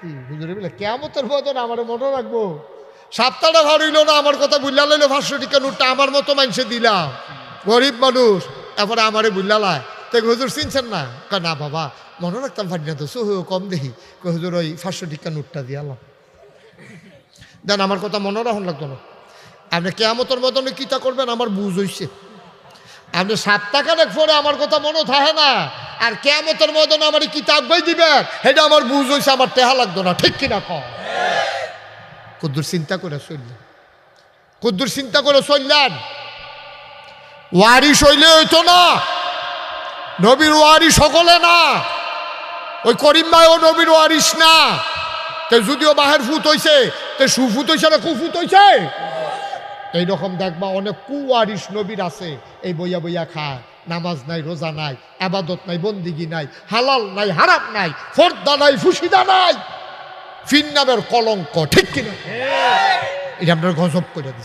কি হুজুরে বলে কেমতের বদন আমার মনে রাখব। সপ্তাহটা ভার হইল না, আমার কথা বুঝলা লইলো পাঁচশো টিকা নোটটা আমার মতো মানুষে দিলাম। গরিব মানুষ তারপরে আমারে বুঝলালায় তো হুজুর চিনছেন না? না বাবা, মনে রাখতাম পারি না তো সো কম দেখি। হুজুর ওই পাঁচশো টিকা নোটটা দিয়ালাম? দেন, আমার কথা মনে রাখুন লাগতো না। আপনি কেয়ামতের মতনে কিতা করবেন? আমার বুঝ হইছে। আপনি সাত টাকা পরে আমার কথা মনে থাকে না। আর কেয়ামতের মতন আমার কিতাব বই দিবেন সেটা আমার বুঝ হইছে, আমার টেহা লাগতো না। ঠিক কিনা কুদ্দুর চিন্তা করে চললেন কুদ্দুর চিন্তা করে চললেন। ওয়ারিস হইলে হইতো না। নবীর ওয়ারি সকলে না। ওই করিম ভাই ও নবীর ওয়ারিস না। তে যদিও বাহের ফুত হইছে, তে সুফুত হইছে না কুফুত হইছে? এইরকম দেখবা অনেক কুয়ারিস নবীর আছে, এই বইয়া বইয়া খায়। নামাজ নাই রোজা নাই আবাদত নাই বন্দিগি নাই হালাল নাই হারাপ নাই ফর্দা নাই ফুসিদা নাই ফিন্নামের কলঙ্ক ঠিক কিনা? এটা আপনার গজব করে দিচ্ছে